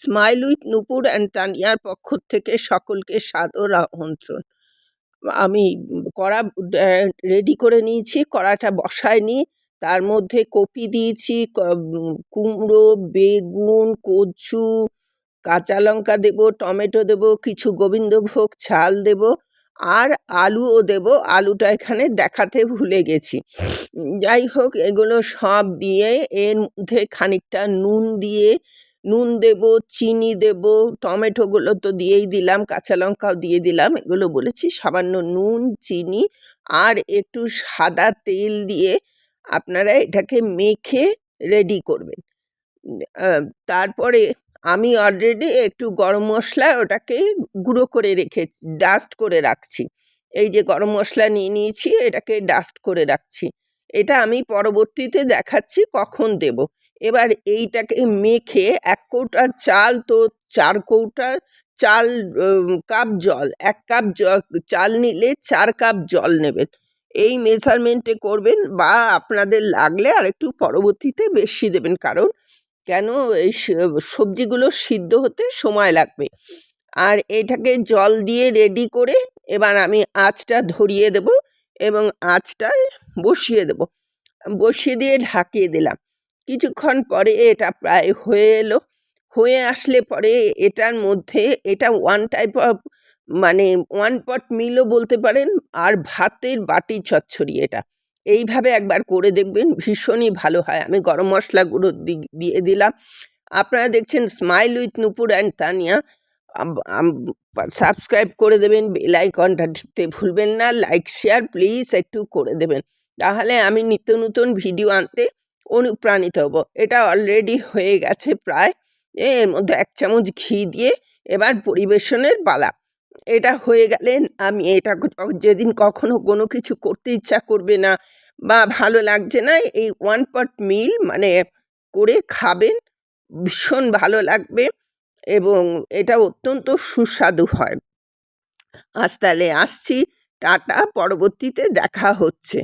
Smile with Nupur and তানিয়ার পক্ষ থেকে সকলকে সাদর আমন্ত্রণ। আমি কড়া রেডি করে নিয়েছি, কড়াটা বসাইনি তার মধ্যে কপি দিয়েছি কুমড়ো, বেগুন, কচু, কাঁচা লঙ্কা দেবো, টমেটো দেবো, কিছু গোবিন্দভোগ চাল দেবো, আর আলুও দেবো। আলুটা এখানে দেখাতে ভুলে গেছি। যাই হোক, এগুলো সব দিয়ে এর মধ্যে খানিকটা নুন দিয়ে নুন দেব, চিনি দেব, টমেটোগুলো তো দিয়েই দিলাম, কাঁচা লঙ্কাও দিয়ে দিলাম, এগুলো বলেছি, সামান্য নুন, চিনি আর একটু সাদা তেল দিয়ে আপনারা এটাকে মেখে রেডি করবেন। তারপরে আমি অলরেডি একটু গরম মশলা ওটাকে গুঁড়ো করে রেখে ডাস্ট করে রাখছি। এই যে গরম মশলা নিয়ে নিয়েছি, এটাকে ডাস্ট করে রাখছি। এটা আমি পরবর্তীতে দেখাচ্ছি কখন দেব। এবার এইটাকে মেখে এক কৌটা চাল তো চার কৌটা চাল কাপ জল, এক কাপ চাল নিলে চার কাপ জল নেবেন। এই মেজারমেন্টে করবেন বা আপনাদের লাগলে আর একটু পরবর্তীতে বেশি দেবেন কারণ কেন এই সবজিগুলো সিদ্ধ হতে সময় লাগবে। আর এটাকে জল দিয়ে রেডি করে এবার আমি আঁচটা ধরিয়ে দেব এবং আঁচটায় বসিয়ে দেব। বসিয়ে দিয়ে ঢাকিয়ে দিলাম। কিছুক্ষণ পরে এটা প্রায় হয়ে এলো। হয়ে আসলে পরে এটার মধ্যে, এটা ওয়ান টাইপ অফ মানে ওয়ান পট মিলও বলতে পারেন, আর ভাতের বাটি চচ্চড়ি এটা। এইভাবে একবার করে দেখবেন, ভীষণই ভালো হয়। আমি গরম মশলা গুঁড়ো দিয়ে দিলাম। আপনারা দেখছেন smile with Nupur and Tania subscribe করে দেবেন বেল আইকনটা টিপতে ভুলবেন না। লাইক শেয়ার প্লিজ একটু করে দেবেন। তাহলে আমি নিত্য নতুন ভিডিও আনতে অনুপ্রাণিত হব। এটা অলরেডি হয়ে গেছে প্রায়। এর মধ্যে এক চামচ ঘি দিয়ে এবার পরিবেশনের পালা। এটা হয়ে গেলে আমি এটা যেদিন কখনো কোনো কিছু করতে ইচ্ছা করবে না বা ভালো লাগছে না, এই ওয়ান পট মিল মানে করে খাবেন, ভীষণ ভালো লাগবে এবং এটা অত্যন্ত সুস্বাদু হয়। আজ তাহলে আসছি, টাটা, পরবর্তীতে দেখা হচ্ছে।